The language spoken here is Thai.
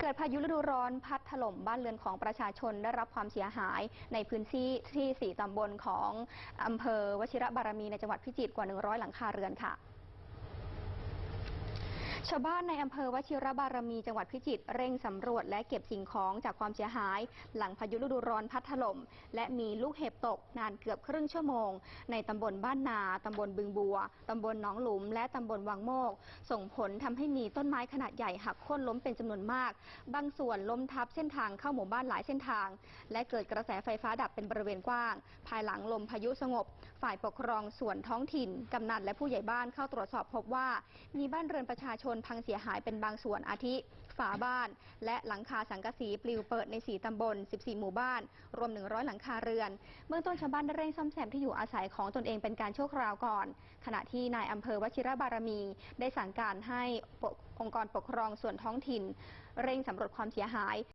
เกิดพายุฤดูร้อนพัดถล่มบ้านเรือนของประชาชนได้รับความเสียหายในพื้นที่ที่ 4 ตำบลของอำเภอวชิระบารมีในจังหวัดพิจิตรกว่า 100 หลังคาเรือนค่ะ ชาวบ้านในอำเภอวชิรบารมีจังหวัดพิจิตรเร่งสำรวจและเก็บสิ่งของจากความเสียหาย หลังพายุฤดูร้อนพัดถล่มและมีลูกเห็บตกนานเกือบครึ่งชั่วโมง ในตำบลบ้านนาตำบลบึงบัวตำบลหนองหลุม และตำบลวังโมก ส่งผลทำให้มีต้นไม้ขนาดใหญ่หักโค่นล้มเป็นจำนวนมาก บางส่วนล้มทับเส้นทางเข้าหมู่บ้านหลายเส้นทาง และเกิดกระแสไฟฟ้าดับเป็นบริเวณกว้าง ภายหลังลมพายุสงบ ฝ่ายปกครองส่วนท้องถิ่นกำนันและผู้ใหญ่บ้านเข้าตรวจสอบพบว่า มีบ้านเรือนประชาชนพังเสียหายเป็นบางส่วนอาทิฝาบ้าน และหลังคาสังกะสีปลิวเปิดใน 4 ตำบล 14 หมู่บ้าน รวม 100 หลังคาเรือน เบื้องต้นชาวบ้านได้เร่งซ่อมแซมที่อยู่อาศัยของตนเองเป็นการชั่วคราวก่อน ขณะที่นายอำเภอวชิระบารมี ได้สั่งการให้องค์กรปกครองส่วนท้องถิ่น เร่งสำรวจความเสียหาย